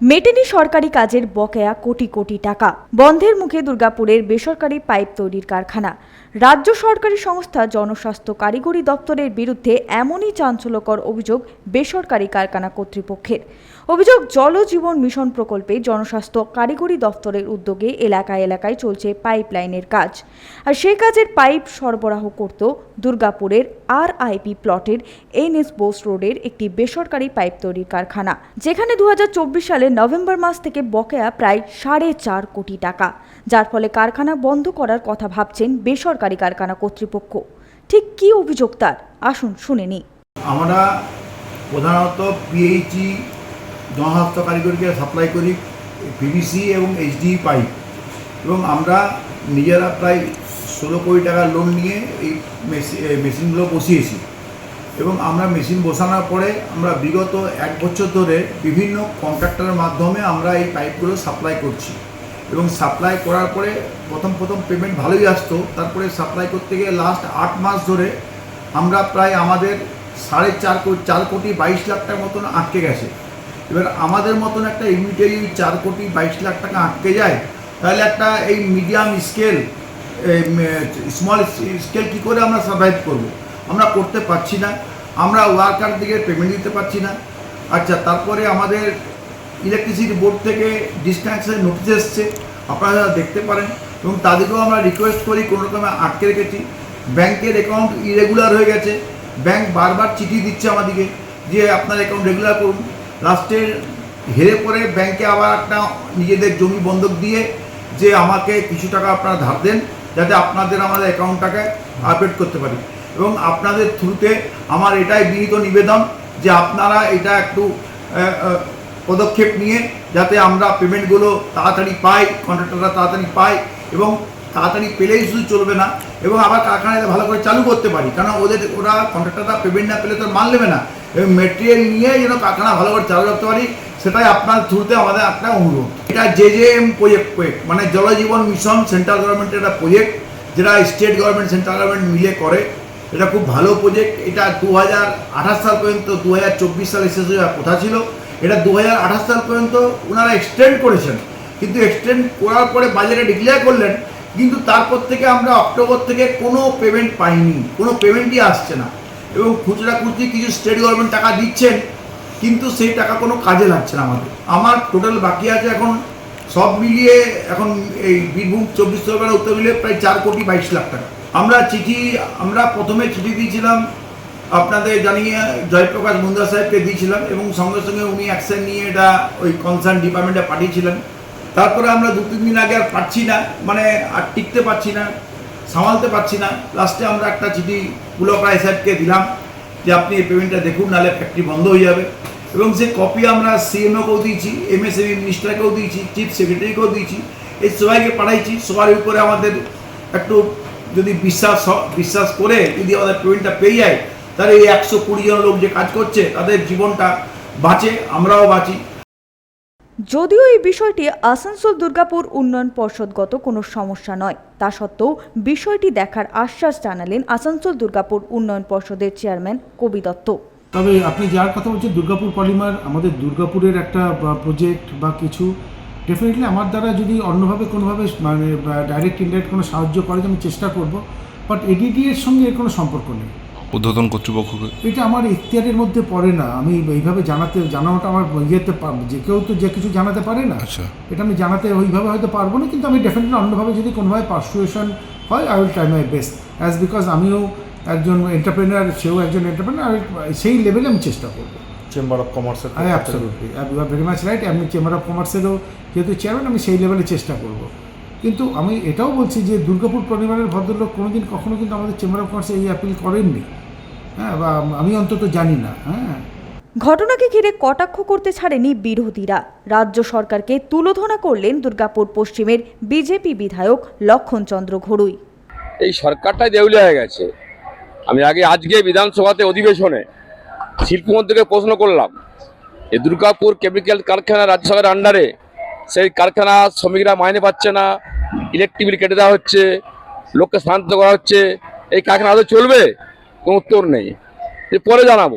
মেটেনি সরকারি কাজের বকেয়া কোটি কোটি টাকা। বন্ধের মুখে দুর্গাপুরের বেসরকারি পাইপ তৈরির কারখানা। রাজ্য সরকারি সংস্থা জনস্বাস্থ্য কারিগরি দপ্তরের বিরুদ্ধে এমনই চাঞ্চল্যকর অভিযোগ বেসরকারি কারখানা কর্তৃপক্ষের। অভিযোগ, জলজীবন মিশন প্রকল্পে জনস্বাস্থ্য কারিগরি দপ্তরের উদ্যোগে এলাকায় এলাকায় চলছে পাইপলাইনের কাজ। আর সেই কাজের পাইপ সরবরাহ করত দুর্গাপুরের আর আইপি প্লটের এনএস বোস রোডের একটি বেসরকারি পাইপ তৈরির কারখানা, যেখানে দু সালের নভেম্বর মাস থেকে বকেয়া প্রায় সাড়ে চার কোটি টাকা। যার ফলে কারখানা বন্ধ করার কথা ভাবছেন বেসরকারি কারখানা কর্তৃপক্ষ। ঠিক কী অভিযোগ তার? আসুন শুনে নিই। আমরা প্রধানত পিএইচই জনস্বাস্থ্য কারিগরিকে সাপ্লাই করি পিভিসি এবং এইচডি পাইপ এবং আমরা নিজেরা প্রায় ষোলো কোটি টাকা লোন নিয়ে এই মেশিনগুলো বসিয়েছি। এবং আমরা মেশিন বসানোর পরে আমরা বিগত এক বছর ধরে বিভিন্ন কন্ট্রাক্টরের মাধ্যমে আমরা এই পাইপগুলো সাপ্লাই করছি। এবং সাপ্লাই করার পরে প্রথম প্রথম পেমেন্ট ভালোই আসতো। তারপরে সাপ্লাই করতে গিয়ে লাস্ট আট মাস ধরে আমরা প্রায় আমাদের সাড়ে চার কোটি চার কোটি বাইশ লাখ টাকার মতন আটকে গেছে। এবার আমাদের মতন একটা যদি চার কোটি বাইশ লাখ টাকা আটকে যায়, তাহলে একটা এই মিডিয়াম স্কেল স্মল স্কেল কী করে আমরা সার্ভাইভ করব? আমরা করতে পারছি না। আমরা ওয়ার্কার দিকে পেমেন্ট দিতে পারছি না। আচ্ছা তারপরে আমাদের ইলেকট্রিসিটি বোর্ড থেকে ডিসকানেকশনের নোটিশ এসছে। আপনারা দেখতে পারেন, এবং তাদেরকেও আমরা রিকোয়েস্ট করি, কোনো রকমে আটকে রেখেছি। ব্যাংকের অ্যাকাউন্ট ইরেগুলার হয়ে গেছে। ব্যাংক বারবার চিঠি দিচ্ছে আমাদেরকে যে আপনার অ্যাকাউন্ট রেগুলার করুন। লাস্টে হেরে পরে ব্যাংকে আবার একটা নিজেদের জমি বন্ধক দিয়ে যে আমাকে কিছু টাকা আপনারা ধার দেন, যাতে আপনাদের আমাদের অ্যাকাউন্টটাকে আপডেট করতে পারি। এবং আপনাদের থ্রুতে আমার এটাই বিনীত নিবেদন যে আপনারা এটা একটু পদক্ষেপ নিয়ে যাতে আমরা পেমেন্টগুলো তাড়াতাড়ি পাই, কন্ট্রাক্টররা তাড়াতাড়ি পাই এবং তাড়াতাড়ি পেলেই শুধু চলবে না এবং আবার কারখানাতে ভালো করে চালু করতে পারি। কারণ ওদের, ওরা কন্ট্রাক্টররা পেমেন্ট না পেলে তো মান নেবে না। এবং মেটেরিয়াল নিয়ে যেন কারখানা ভালো করে চালু রাখতে পারি, সেটাই আপনার থ্রুতে আমাদের একটা অনুরোধ। এটা জে জে এম প্রজেক্ট মানে জলজীবন মিশন সেন্ট্রাল গভর্নমেন্টের একটা প্রজেক্ট যেটা স্টেট গভর্নমেন্ট সেন্ট্রাল গভর্নমেন্ট মিলে করে। এটা খুব ভালো প্রজেক্ট এটা দু হাজার আঠাশ সাল পর্যন্ত, দু হাজার চব্বিশ সালে শেষ হয়ে কথা ছিল। এটা দু হাজার আঠাশ সাল পর্যন্ত ওনারা এক্সটেন্ড করেছেন। কিন্তু এক্সটেন্ড করার পরে বাজারে ডিক্লেয়ার করলেন, কিন্তু তারপর থেকে আমরা অক্টোবর থেকে কোনো পেমেন্ট পাইনি, কোনো পেমেন্টই আসছে না। এবং খুচরা খুচরি কিছু স্টেট গভর্নমেন্ট টাকা দিচ্ছেন, কিন্তু সেই টাকা কোনো কাজে লাগছে না আমাদের। আমার টোটাল বাকি আছে এখন সব মিলিয়ে এখন এই বীরভূম চব্বিশ পরগনা উত্তর মিলিয়ে প্রায় চার কোটি বাইশ লাখ টাকা। আমরা চিঠি, আমরা প্রথমে চিঠি দিয়েছিলাম আপনাদের জানিয়ে জয়প্রকাশ মুন্দা সাহেবকে দিয়েছিলাম এবং সঙ্গে সঙ্গে উনি অ্যাকশন নিয়ে এটা ওই কনসার্ন ডিপার্টমেন্টে পাঠিয়েছিলেন। তারপরে আমরা দু, তিন দিন আগে আর পাচ্ছি না মানে আর টিকতে পারছি না, সামালতে পারছি না। লাস্টে আমরা একটা চিঠি পুলক রায় সাহেবকে দিলাম যে আপনি এই পেমেন্টটা দেখুন, নাহলে ফ্যাক্টরি বন্ধ হয়ে যাবে। এবং সেই কপি আমরা সিএমওকেও দিয়েছি এমএসএমই মিনিস্টারকেও দিয়েছি চিফ সেক্রেটারিকেও দিয়েছি। এই সবাইকে পাঠাইছি, সবার উপরে আমাদের একটু যদি বিশ্বাস বিশ্বাস করে যদি আমাদের পেমেন্টটা পেয়ে যায় তাহলে এই একশো কুড়ি জন লোক যে কাজ করছে তাদের জীবনটা বাঁচে আমরাও বাঁচি। যদিও এই বিষয়টি আসানসোল দুর্গাপুর উন্নয়ন পর্ষদগত কোনো সমস্যা নয় তা সত্ত্বেও বিষয়টি দেখার আশ্বাস জানালেন আসানসোল দুর্গাপুর উন্নয়ন পর্ষদের চেয়ারম্যান কবি দত্ত। তবে আপনি যার কথা বলছেন দুর্গাপুর পলিমার আমাদের দুর্গাপুরের একটা প্রজেক্ট বা কিছু ডেফিনেটলি আমার দ্বারা যদি অন্যভাবে কোনোভাবে মানে ডাইরেক্ট ইনডাইরেক্ট কোনো সাহায্য করে তো আমি চেষ্টা করব বাট এডিডি এর সঙ্গে এর কোনো সম্পর্ক নেই। ঊর্ধ্বতন কর্তৃপক্ষকে? এটা আমার ইখতিয়ারের মধ্যে পড়ে না। আমি এইভাবে জানাতে জানানোটা আমার ইয়েতে যে কেউ তো যে কিছু জানাতে পারে না। আচ্ছা। এটা আমি জানাতে ওইভাবে হয়তো পারব না কিন্তু আমি ডেফিনেটলি অন্যভাবে যদি কোনোভাবে পার্সুয়েশন হয় I will try my best as because আমিও একজন এন্টারপ্রেনার সেও একজন এন্টারপ্রেনার সেই লেভেলে আমি চেষ্টা করব। চেম্বার অফ কমার্সের I absolutely you are very much right আমি চেম্বার অফ কমার্সেরও যেহেতু চেয়ারম্যান আমি সেই লেভেলে চেষ্টা করব। কিন্তু আমি এটাও বলছি যে দুর্গাপুর পরিবারের ভদ্রলোক কোনোদিন কখনো কিন্তু আমাদের চেম্বার অফ কমার্সে এই অ্যাপিল করেননি। হ্যাঁ বা আমি অন্তত জানি না হ্যাঁ। ঘটনাকে ঘিরে কটাক্ষ করতে ছাড়েনি বিরোধীরা। রাজ্য সরকারকে তুলোধনা করলেন দুর্গাপুর পশ্চিমের বিজেপি বিধায়ক লক্ষণচন্দ্র ঘড়ুই এই সরকারটাই দেউলিয়া হয়ে গেছে। আমি আগে আজকে বিধানসভাতে অধিবেশনে শিল্পমন্ত্রীকে প্রশ্ন করলাম এই দুর্গাপুর কেমিক্যাল কারখানা রাজ্য সরকারের আন্ডারে সেই কারখানা শ্রমিকরা মাইনে পাচ্ছে না ইলেকট্রিক বিল কেটে দেওয়া হচ্ছে লোককে শান্ত করা হচ্ছে এই কারখানা আদৌ চলবে? কোনো উত্তর নেই। এ পরে জানাব।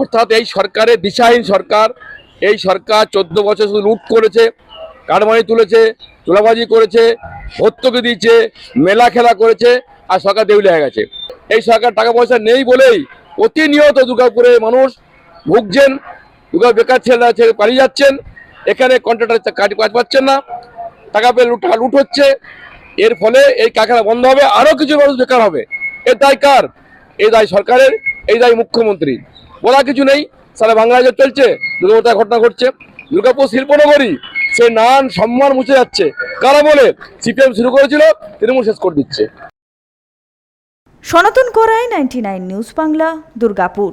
অর্থাৎ এই সরকারের দিশাহীন সরকার, এই সরকার চোদ্দ বছর শুধু লুট করেছে কারমানি তুলেছে তোলাবাজি করেছে, ভর্তুকি দিয়েছে, মেলা খেলা করেছে, আর সরকার দেউলে হয়ে গেছে। এই সরকার টাকা পয়সা নেই বলেই প্রতিনিয়ত দুর্গাপুরে মানুষ ভুগছেন, দুর্গা বেকার ছেলেরা ছেলে পালিয়ে যাচ্ছেন, এখানে কন্ট্রাক্টর কাজ কাজ পাচ্ছেন না, টাকা পেয়ে লুট টাকা লুট হচ্ছে। এর ফলে এই কারখানা বন্ধ হবে, আরও কিছু মানুষ বেকার হবে। এর দায় কার? এই দায় সরকারের, এই দায় মুখ্যমন্ত্রী। বলা কিছু নেই, সারা বাংলায় চলছে দুর্গাপুর ঘটনা ঘটছে। দুর্গাপুর শিল্পনগরী, সে নান সম্মান মুছে যাচ্ছে। কারা বলে? সিপিএম শুরু করেছিল, তৃণমূল শেষ করে দিচ্ছে। সনাতন করায় নাইনটি নিউজ বাংলা, দুর্গাপুর।